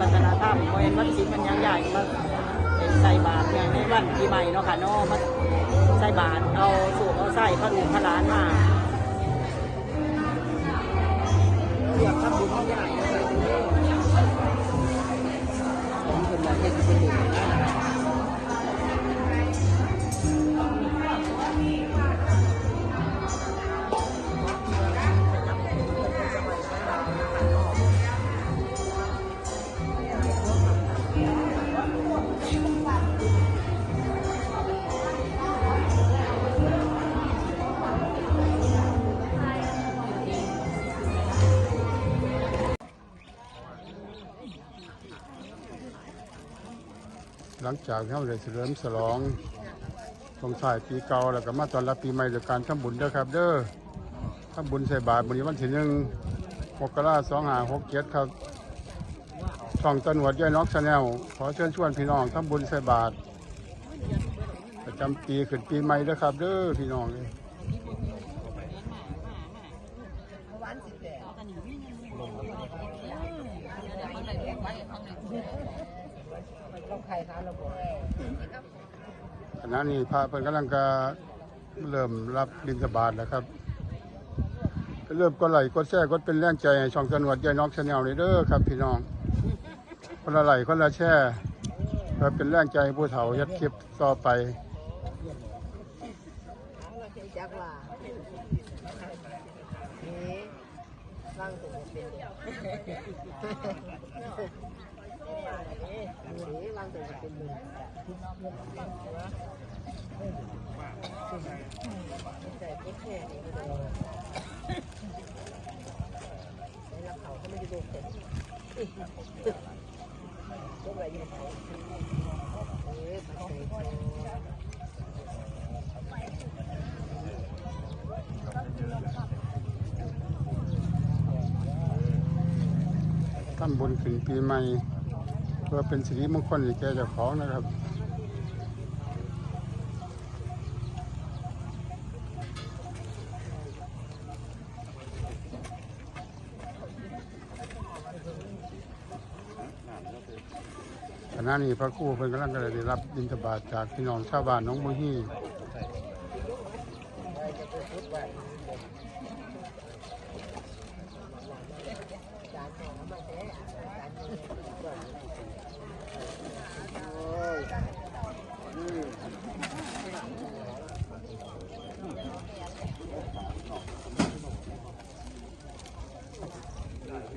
วัฒนธรรมโมเห็นวัดศิลป์มันยังใหญ่มาเป็นใส่บาตรอย่างในวันปีใหม่เนาะค่ะเนาะมาใส่บาตรเอาสูบเอาใส่พระลูกพระหลานมาเรียกทำบุญเขาใหญ่ หลังจากที่าได้เฉลิมฉลองสงท้ายปีเก่าแล้วก็มาตอนรับปีใหม่ด้วยการทำบุญด้อครับ เด้อทำบุญใส่บาตรวันนี้วันที่หนึ่งมกราสองหาหกเจ็ดครับช่องตำรวจย่อยน็อกชาแนลขอเชิญชวนพี่น้องทำบุญใส่บาตรประจำปีขึ้นปีใหม่ด้อครับ เด้อพี่น้องเลย ต้องใครคะเราบอกขณะนี้พระเพิ่นกำลังจะเริ่มรับบิณฑบาตแล้วครับเริ่มกดไหลกดแชร์กดเป็นแรงใจให้ช่องตำรวจย่อยน็อกชาแนลนี่เด้อครับ พี่น้องคนละไหลคนละแช่เพื่อเป็นแรงใจผู้เฒ่ายัดคลิปต่อไปจักว่านี่ร่างตัวเป็นนี่ร่างตัวเป็น ต่แค่แค่นี้ก็ได้แล้วเขาก็ไม่ได้ดูเสร็จก็ไปอยู่เขาเออไปใส่โชว์ทำบุญขึ้นปีใหม่ พื่อเป็นสิริมงคลแก่เจ้าของนะครับขณะนี้พระครูเพิ่นกำลังจะได้รับบิณฑบาตจากพี่น้องชาวบ้านหน้องบุฮี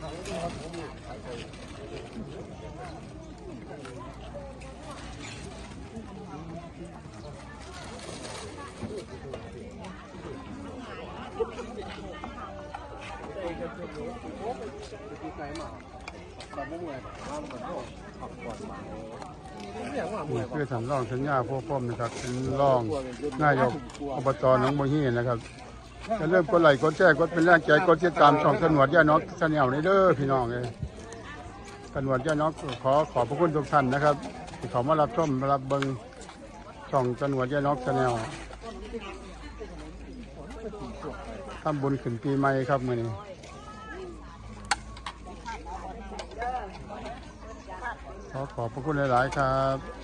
นี่คือท่านรองสัญญาพวกพ่อมนะครับเป็นรองนายกอบตหนองบัวฮีนะครับ จะเริ่มกดไลค์กดแชร์กดเป็นแรงใจกดติดตามช่องตำรวจย่าน็อกชาแนลนี่เด้อพี่น้องเลยตำรวจย่าน็อกขอขอบพระคุณทุกท่านนะครับที่เขามารับชมมารับเบิงช่องตำรวจย่าน็อกชาแนลทำบุญขึ้นปีใหม่ครับมื่อนี้ขอขอบพระคุณหลาย ๆ ครับ